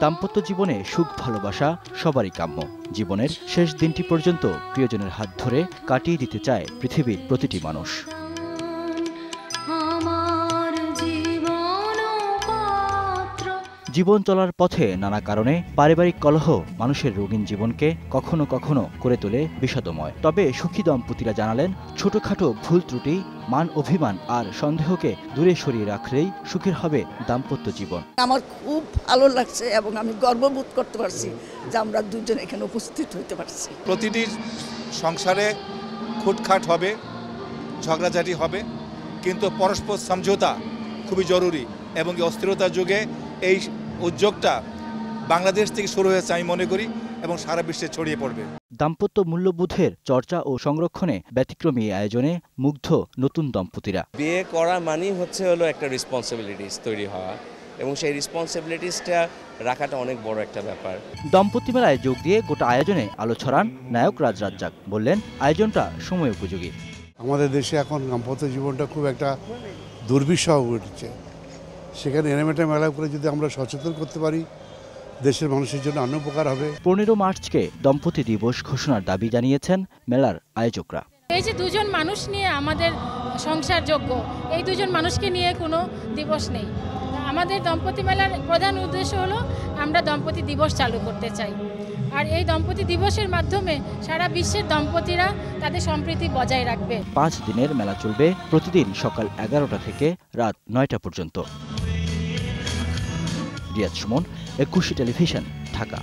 দাম্পত্য জীবনে সুখ, ভালোবাসা সবারই কাম্য। জীবনের শেষ দিনটি পর্যন্ত প্রিয়জনের হাত ধরে কাটিয়ে দিতে চায় পৃথিবীর প্রতিটি মানুষ। জীবন চলার পথে নানা কারণে পারিবারিক কলহ মানুষের রঙিন জীবনকে কখনো কখনো করে তোলে বিষাদময়। তবে সুখী দম্পতিরা জানালেন ছোটখাটো ভুল ত্রুটি মান অভিমান আর সন্দেহকে দূরে সরিয়ে রাখলেই সুখের হবে দাম্পত্য জীবন। আমার খুব ভালো লাগছে এবং আমি গর্ববোধ করতে পারছি যে আমরা দুজন এখানে উপস্থিত হইতে পারছি। প্রতিটি সংসারে খুটখাট হবে ঝগড়াঝাটি হবে কিন্তু পরস্পর সমঝোতা খুবই জরুরি এবং এই অস্থিরতার যুগে এই উদ্যোগটা বাংলাদেশ থেকে শুরু হয়েছে আমি মনে করি এবং সারা বিশ্বে ছড়িয়ে পড়বে। দাম্পত্য মূল্যবোধের চর্চা ও সংরক্ষণে ব্যতিক্রমী এই আয়োজনে মুগ্ধ নতুন দম্পতিরা। বিয়ে করা মানেই হচ্ছে হলো একটা রেসপন্সিবিলিটিস তৈরি হওয়া এবং সেই রেসপন্সিবিলিটিসটা রাখাটা অনেক বড় একটা ব্যাপার। দম্পতি মেলায় যোগ দিয়ে গোটা আয়োজনে আলো ছড়ান নায়ক রাজ রাজ্জাক। বললেন আয়োজনটা সময় উপযোগী। আমাদের দেশে এখন দাম্পত্য জীবনটা খুব একটা দুর্বিষহ হয়ে উঠেছে। সেখানে এনামেটা মেলা করে যদি আমরা সচেতন করতে পারি দেশের মানুষের জন্য অন্য উপকার হবে। পনেরো মার্চকে দম্পতি দিবস ঘোষণার দাবি জানিয়েছেন মেলার আয়োজকরা। এই যে দুজন মানুষ নিয়ে আমাদের সংসার যোগ্য এই দুজন মানুষকে নিয়ে কোনো দিবস নেই। আমাদের দম্পতি মেলার প্রধান উদ্দেশ্য হলো আমরা দম্পতি দিবস চালু করতে চাই। আর এই দম্পতি দিবসের মাধ্যমে সারা বিশ্বের দম্পতিরা তাদের সম্প্রীতি বজায় রাখবে। পাঁচ দিনের মেলা চলবে প্রতিদিন সকাল এগারোটা থেকে রাত নয়টা পর্যন্ত। রিয়াজ সুমন একুশে টেলিভিশন ঢাকা।